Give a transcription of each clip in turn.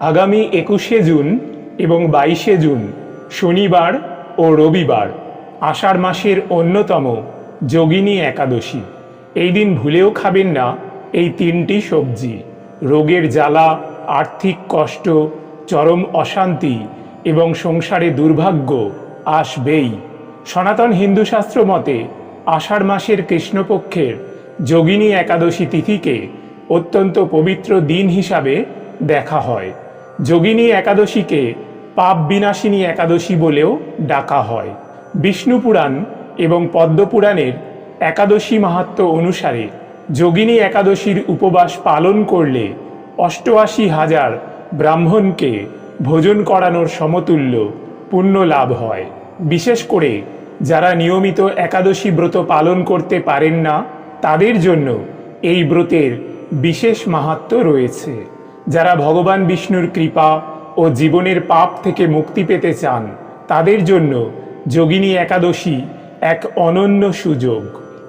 আগামী একুশে জুন এবং বাইশে জুন, শনিবার ও রবিবার, আষাঢ় মাসের অন্যতম যোগিনী একাদশী। এই দিন ভুলেও খাবেন না এই তিনটি সবজি। রোগের জ্বালা, আর্থিক কষ্ট, চরম অশান্তি এবং সংসারে দুর্ভাগ্য আসবেই। সনাতন হিন্দু শাস্ত্র মতে, আষাঢ় মাসের কৃষ্ণপক্ষের যোগিনী একাদশী তিথিকে অত্যন্ত পবিত্র দিন হিসাবে দেখা হয়। যোগিনী একাদশীকে পাপ বিনাশিনী একাদশী বলেও ডাকা হয়। বিষ্ণু পুরাণ এবং পদ্মপুরাণের একাদশী মাহাত্ম্য অনুসারে যোগিনী একাদশীর উপবাস পালন করলে অষ্টআশি হাজার ব্রাহ্মণকে ভোজন করানোর সমতুল্য পুণ্য লাভ হয়। বিশেষ করে যারা নিয়মিত একাদশী ব্রত পালন করতে পারেন না, তাদের জন্য এই ব্রতের বিশেষ মাহাত্ম্য রয়েছে। যারা ভগবান বিষ্ণুর কৃপা ও জীবনের পাপ থেকে মুক্তি পেতে চান, তাদের জন্য যোগিনী একাদশী এক অনন্য সুযোগ।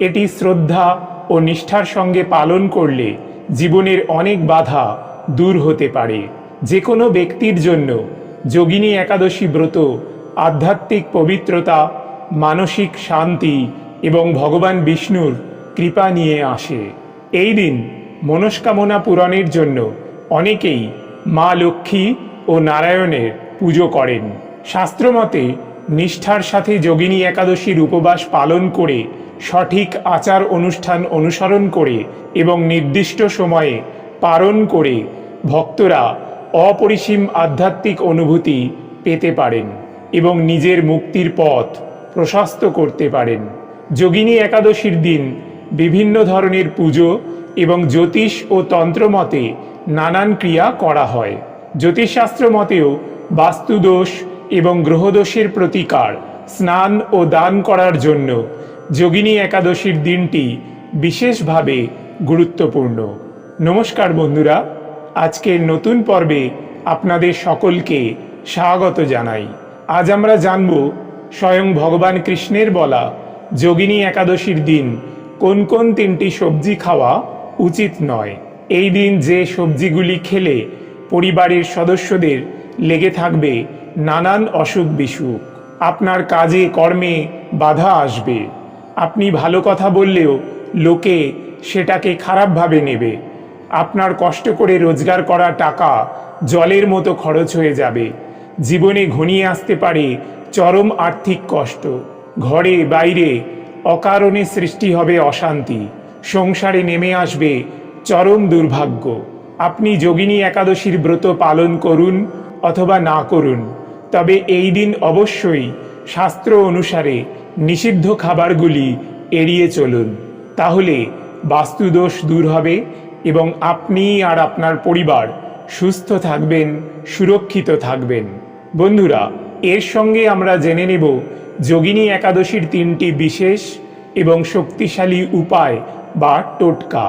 এটি শ্রদ্ধা ও নিষ্ঠার সঙ্গে পালন করলে জীবনের অনেক বাধা দূর হতে পারে। যে কোনো ব্যক্তির জন্য যোগিনী একাদশী ব্রত, আধ্যাত্মিক পবিত্রতা, মানসিক শান্তি এবং ভগবান বিষ্ণুর কৃপা নিয়ে আসে। এই দিন মনস্কামনা পূরণের জন্য অনেকেই মা লক্ষ্মী ও নারায়ণের পুজো করেন। শাস্ত্রমতে নিষ্ঠার সাথে যোগিনী একাদশীর উপবাস পালন করে সঠিক আচার অনুষ্ঠান অনুসরণ করে এবং নির্দিষ্ট সময়ে পালন করে ভক্তরা অপরিসীম আধ্যাত্মিক অনুভূতি পেতে পারেন এবং নিজের মুক্তির পথ প্রশস্ত করতে পারেন। যোগিনী একাদশীর দিন বিভিন্ন ধরনের পুজো এবং জ্যোতিষ ও তন্ত্রমতে নানান ক্রিয়া করা হয়। জ্যোতিষশাস্ত্র মতেও বাস্তুদোষ এবং গ্রহদোষের প্রতিকার স্নান ও দান করার জন্য যোগিনী একাদশীর দিনটি বিশেষভাবে গুরুত্বপূর্ণ। নমস্কার বন্ধুরা, আজকের নতুন পর্বে আপনাদের সকলকে স্বাগত জানাই। আজ আমরা জানব স্বয়ং ভগবান কৃষ্ণের বলা যোগিনী একাদশীর দিন কোন কোন তিনটি সবজি খাওয়া উচিত নয়। এই দিন যে সবজিগুলি খেলে পরিবারের সদস্যদের লেগে থাকবে নানান অসুখ বিসুখ। আপনার কাজে, কর্মে বাধা আসবে। আপনি ভালো কথা বললেও লোকে সেটাকে খারাপভাবে নেবে। আপনার কষ্ট করে রোজগার করা টাকা জলের মতো খরচ হয়ে যাবে। জীবনে ঘনিয়ে আসতে পারে চরম আর্থিক কষ্ট। ঘরে, বাইরে অকারণে সৃষ্টি হবে অশান্তি। সংসারে নেমে আসবে চরম দুর্ভাগ্য। আপনি যোগিনী একাদশীর ব্রত পালন করুন অথবা না করুন। তবে এই দিন অবশ্যই শাস্ত্র অনুসারে নিষিদ্ধ খাবারগুলি এড়িয়ে চলুন। তাহলে বাস্তুদোষ দূর হবে এবং আপনি আর আপনার পরিবার সুস্থ থাকবেন, সুরক্ষিত থাকবেন। বন্ধুরা, এর সঙ্গে আমরা জেনে নেব যোগিনী একাদশীর তিনটি বিশেষ এবং শক্তিশালী উপায় বা টোটকা।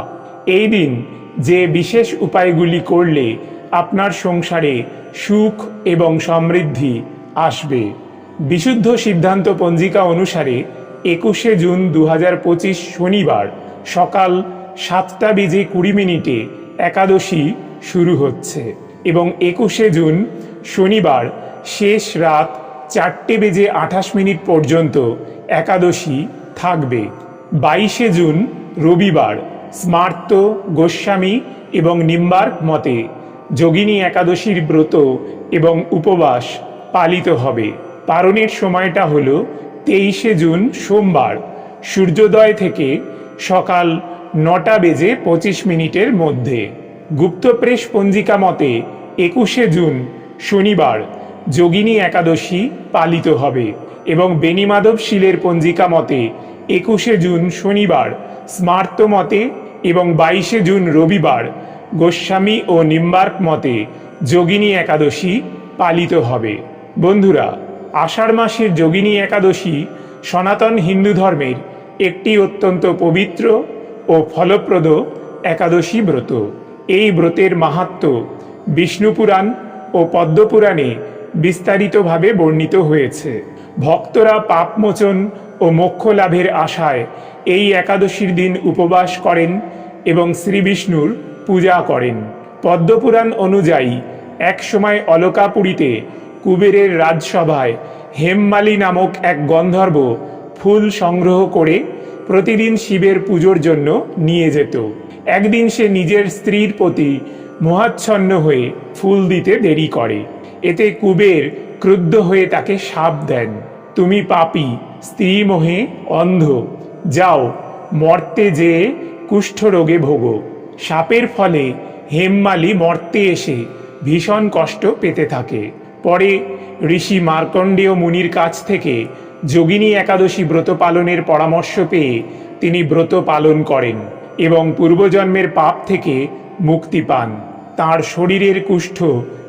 এই দিন যে বিশেষ উপায়গুলি করলে আপনার সংসারে সুখ এবং সমৃদ্ধি আসবে। বিশুদ্ধ সিদ্ধান্ত পঞ্জিকা অনুসারে একুশে জুন দু হাজার পঁচিশ শনিবার সকাল সাতটা বেজে কুড়ি মিনিটে একাদশী শুরু হচ্ছে এবং একুশে জুন শনিবার শেষ রাত চারটে বেজে আঠাশ মিনিট পর্যন্ত একাদশী থাকবে। বাইশে জুন রবিবার স্মার্ত, গোস্বামী এবং নিম্বার্ক মতে যোগিনী একাদশীর ব্রত এবং উপবাস পালিত হবে। পারণের সময়টা হল তেইশে জুন, সোমবার। সূর্যোদয় থেকে সকাল নটা বেজে পঁচিশ মিনিটের মধ্যে। গুপ্তপ্রেস পঞ্জিকা মতে একুশে জুন, শনিবার, যোগিনী একাদশী পালিত হবে এবং বেনিমাধব শিলের পঞ্জিকা মতে একুশে জুন, শনিবার। স্মার্ত মতে এবং বাইশে জুন রবিবার গোস্বামী ও নিম্বার্ক মতে যোগিনী একাদশী পালিত হবে। বন্ধুরা, আষাঢ় মাসের যোগিনী একাদশী সনাতন হিন্দু ধর্মের একটি অত্যন্ত পবিত্র ও ফলপ্রদ একাদশী ব্রত। এই ব্রতের মাহাত্ম্য বিষ্ণুপুরাণ ও পদ্মপুরাণে বিস্তারিতভাবে বর্ণিত হয়েছে। ভক্তরা পাপমোচন ও মোক্ষ লাভের আশায় এই একাদশীর দিন উপবাস করেন এবং শ্রী বিষ্ণুর পূজা করেন। পদ্মপুরাণ অনুযায়ী একসময় অলকাপুরীতে কুবেরের রাজসভায় হেমমালি নামক এক গন্ধর্ব ফুল সংগ্রহ করে প্রতিদিন শিবের পুজোর জন্য নিয়ে যেত। একদিন সে নিজের স্ত্রীর প্রতি মোহাচ্ছন্ন হয়ে ফুল দিতে দেরি করে। এতে কুবের ক্রুদ্ধ হয়ে তাকে সাপ দেন। তুমি পাপী, স্ত্রী মোহে অন্ধ যাও, মর্তে যেয়ে কুষ্ঠরোগে ভোগো। সাপের ফলে হেমমালি মর্তে এসে ভীষণ কষ্ট পেতে থাকে। পরে ঋষি মার্কণ্ডেয় মুনির কাছ থেকে যোগিনী একাদশী ব্রত পালনের পরামর্শ পেয়ে তিনি ব্রত পালন করেন এবং পূর্বজন্মের পাপ থেকে মুক্তি পান। তার শরীরের কুষ্ঠ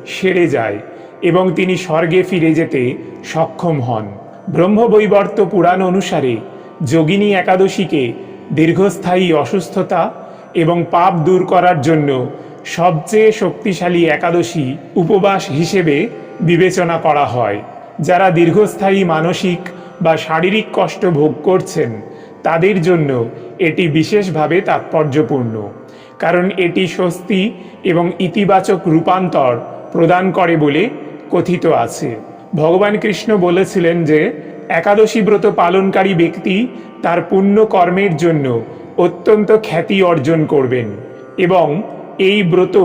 সেরে যায় এবং তিনি স্বর্গে ফিরে যেতে সক্ষম হন। ব্রহ্মবৈবর্ত পুরাণ অনুসারে যোগিনী একাদশীকে দীর্ঘস্থায়ী অসুস্থতা এবং পাপ দূর করার জন্য সবচেয়ে শক্তিশালী একাদশী উপবাস হিসেবে বিবেচনা করা হয়। যারা দীর্ঘস্থায়ী মানসিক বা শারীরিক কষ্ট ভোগ করছেন, তাদের জন্য এটি বিশেষভাবে তাৎপর্যপূর্ণ, কারণ এটি স্বস্তি এবং ইতিবাচক রূপান্তর প্রদান করে বলে কথিত আছে। ভগবান কৃষ্ণ বলেছিলেন যে একাদশী ব্রত পালনকারী ব্যক্তি তার পুণ্য কর্মের জন্য অত্যন্ত খ্যাতি অর্জন করবেন এবং এই ব্রত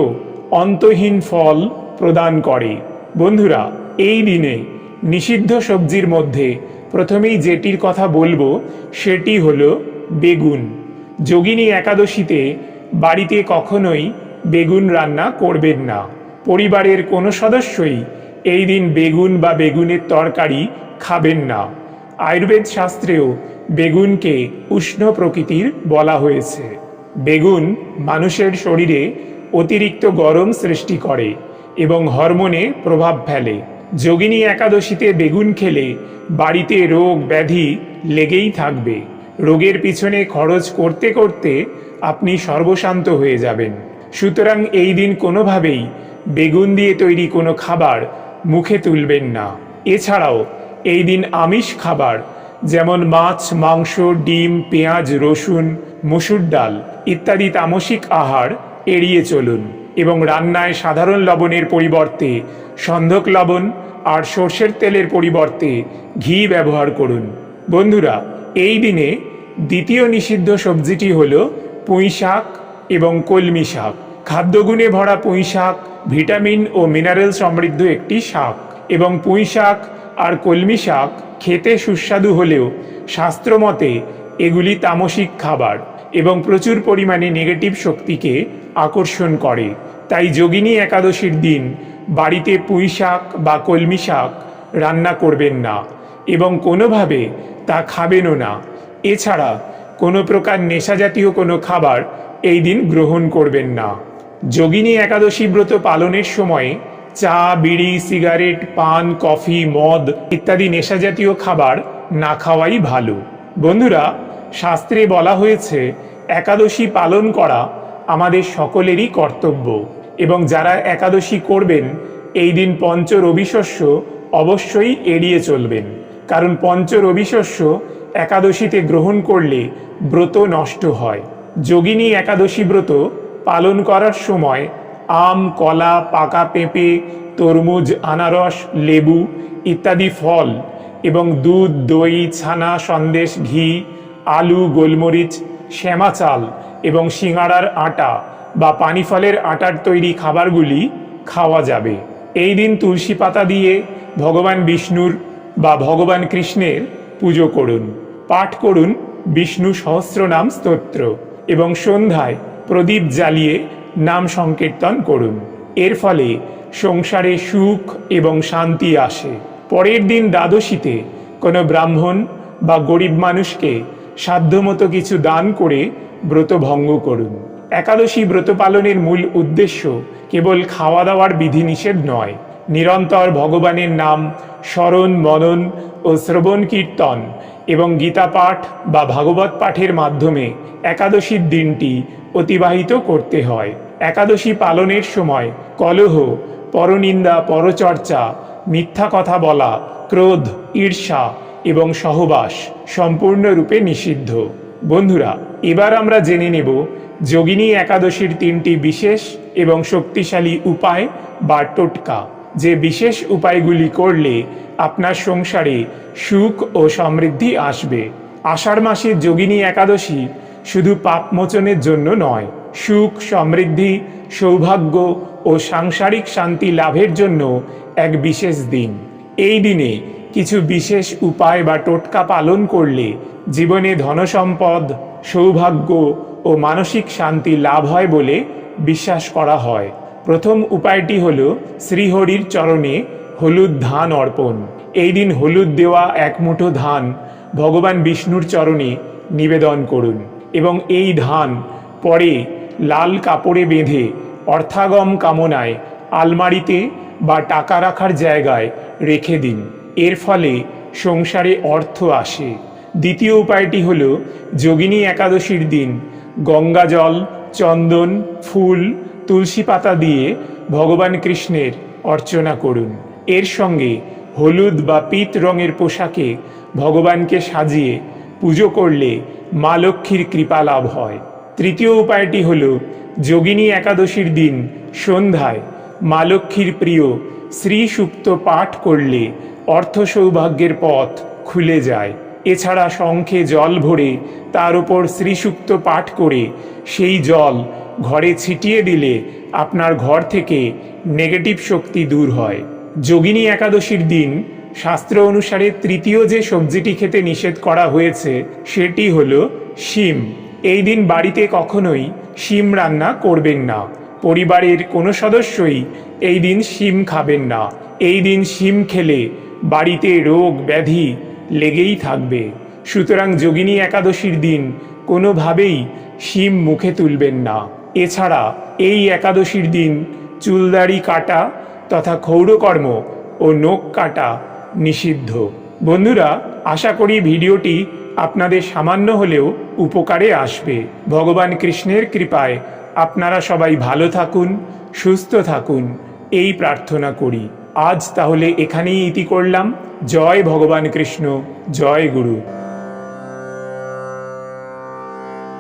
অন্তহীন ফল প্রদান করে। বন্ধুরা, এই দিনে নিষিদ্ধ সবজির মধ্যে প্রথমেই যেটির কথা বলব, সেটি হলো বেগুন। যোগিনী একাদশীতে বাড়িতে কখনোই বেগুন রান্না করবেন না। পরিবারের কোনো সদস্যই এই দিন বেগুন বা বেগুনের তরকারি খাবেন না। আয়ুর্বেদ শাস্ত্রেও বেগুনকে উষ্ণ প্রকৃতির বলা হয়েছে। বেগুন মানুষের শরীরে অতিরিক্ত গরম সৃষ্টি করে এবং হরমোনে প্রভাব ফেলে। যোগিনী একাদশীতে বেগুন খেলে বাড়িতে রোগ ব্যাধি লেগেই থাকবে। রোগের পিছনে খরচ করতে করতে আপনি সর্বশান্ত হয়ে যাবেন। সুতরাং এই দিন কোনোভাবেই বেগুন দিয়ে তৈরি কোনো খাবার মুখে তুলবেন না। এছাড়াও এই দিন আমিষ খাবার, যেমন মাছ, মাংস, ডিম, পেঁয়াজ, রসুন, মসুর ডাল ইত্যাদি তামসিক আহার এড়িয়ে চলুন এবং রান্নায় সাধারণ লবণের পরিবর্তে সন্ধক লবণ আর সর্ষের তেলের পরিবর্তে ঘি ব্যবহার করুন। বন্ধুরা, এই দিনে দ্বিতীয় নিষিদ্ধ সবজিটি হল পুঁই শাক এবং কলমি শাক। খাদ্যগুণে ভরা পুঁই শাক, ভিটামিন ও মিনারেল সমৃদ্ধ একটি শাক এবং পুঁই শাক আর কলমি শাক খেতে সুস্বাদু হলেও শাস্ত্রমতে এগুলি তামসিক খাবার এবং প্রচুর পরিমাণে নেগেটিভ শক্তিকে আকর্ষণ করে। তাই যোগিনী একাদশীর দিন বাড়িতে পুঁই শাক বা কলমি শাক রান্না করবেন না এবং কোনোভাবে তা খাবেনও না। এছাড়া কোনো প্রকার নেশাজাতীয় কোনো খাবার এই দিন গ্রহণ করবেন না। যোগিনী একাদশী ব্রত পালনের সময় চা, বিড়ি, সিগারেট, পান, কফি, মদ ইত্যাদি নেশাজাতীয় খাবার না খাওয়াই ভালো। বন্ধুরা, শাস্ত্রে বলা হয়েছে, একাদশী পালন করা আমাদের সকলেরই কর্তব্য এবং যারা একাদশী করবেন, এই দিন পঞ্চ রবিশস্য অবশ্যই এড়িয়ে চলবেন। কারণ পঞ্চ রবিশস্য একাদশীতে গ্রহণ করলে ব্রত নষ্ট হয়। যোগিনী একাদশী ব্রত পালন করার সময় আম, কলা, পাকা পেঁপে, তরমুজ, আনারস, লেবু ইত্যাদি ফল এবং দুধ, দই, ছানা, সন্দেশ, ঘি, আলু, গোলমরিচ, শ্যামা চাল এবং সিঙাড়ার আটা বা পানি ফলের আটার তৈরি খাবারগুলি খাওয়া যাবে। এই দিন তুলসী পাতা দিয়ে ভগবান বিষ্ণুর বা ভগবান কৃষ্ণের পুজো করুন। পাঠ করুন বিষ্ণু সহস্রনাম স্তোত্র এবং সন্ধ্যায় প্রদীপ জ্বালিয়ে নাম সংকীর্তন করুন। এর ফলে সংসারে সুখ এবং শান্তি আসে। পরের দিন দ্বাদশীতে কোনো ব্রাহ্মণ বা গরিব মানুষকে সাধ্যমতো কিছু দান করে ব্রত ভঙ্গ করুন। একাদশী ব্রত পালনের মূল উদ্দেশ্য কেবল খাওয়া দাওয়ার বিধিনিষেধ নয় নিরন্তর ভগবানের নাম স্মরণ, মনন ও শ্রবণ কীর্তন এবং গীতা পাঠ বা ভাগবত পাঠের মাধ্যমে একাদশীর দিনটি অতিবাহিত করতে হয়। একাদশী পালনের সময় কলহ, পরনিন্দা, পরচর্চা, মিথ্যা কথা বলা, ক্রোধ, ঈর্ষা এবং সহবাস সম্পূর্ণরূপে নিষিদ্ধ। বন্ধুরা, এবার আমরা জেনে নেব যোগিনী একাদশীর তিনটি বিশেষ এবং শক্তিশালী উপায় বা টোটকা। যে বিশেষ উপায়গুলি করলে আপনার সংসারে সুখ ও সমৃদ্ধি আসবে। আষাঢ় মাসে যোগিনী একাদশী শুধু পাপমোচনের জন্য নয়, সুখ, সমৃদ্ধি, সৌভাগ্য ও সাংসারিক শান্তি লাভের জন্য এক বিশেষ দিন। এই দিনে কিছু বিশেষ উপায় বা টোটকা পালন করলে জীবনে ধনসম্পদ, সৌভাগ্য ও মানসিক শান্তি লাভ হয় বলে বিশ্বাস করা হয়। প্রথম উপায়টি হল শ্রীহরির চরণে হলুদ ধান অর্পণ। এই দিন হলুদ দেওয়া এক মুঠো ধান ভগবান বিষ্ণুর চরণে নিবেদন করুন এবং এই ধান পরে লাল কাপড়ে বেঁধে অর্থাগম কামনায় আলমারিতে বা টাকা রাখার জায়গায় রেখে দিন। এর ফলে সংসারে অর্থ আসে। দ্বিতীয় উপায়টি হল যোগিনী একাদশীর দিন গঙ্গা জল চন্দন, ফুল তুলসী পাতা দিয়ে ভগবান কৃষ্ণের অর্চনা করুন। এর সঙ্গে হলুদ বা পিত রঙের পোশাকে ভগবানকে সাজিয়ে পুজো করলে মা লক্ষ্মীর কৃপা লাভ হয়। তৃতীয় উপায়টি হল, যোগিনী একাদশীর দিন সন্ধ্যায় মা লক্ষ্মীর প্রিয় শ্রী সুক্ত পাঠ করলে অর্থ সৌভাগ্যের পথ খুলে যায়। এছাড়া শঙ্খে জল ভরে তার উপর শ্রীসুক্ত পাঠ করে সেই জল ঘরে ছিটিয়ে দিলে আপনার ঘর থেকে নেগেটিভ শক্তি দূর হয়। যোগিনী একাদশীর দিন শাস্ত্র অনুসারে তৃতীয় যে সবজিটি খেতে নিষেধ করা হয়েছে, সেটি হলো শিম। এই দিন বাড়িতে কখনোই শিম রান্না করবেন না। পরিবারের কোনো সদস্যই এই দিন শিম খাবেন না। এই দিন শিম খেলে বাড়িতে রোগ ব্যাধি লেগেই থাকবে। সুতরাং যোগিনী একাদশীর দিন কোনোভাবেই শিম মুখে তুলবেন না। এছাড়া এই একাদশীর দিন চুলদাড়ি কাটা তথা ক্ষৌরকর্ম ও নখ কাটা নিষিদ্ধ। বন্ধুরা, আশা করি ভিডিওটি আপনাদের সামান্য হলেও উপকারে আসবে। ভগবান কৃষ্ণের কৃপায় আপনারা সবাই ভালো থাকুন, সুস্থ থাকুন, এই প্রার্থনা করি। আজ তাহলে এখানেই ইতি করলাম। জয় ভগবান কৃষ্ণ, জয় গুরু।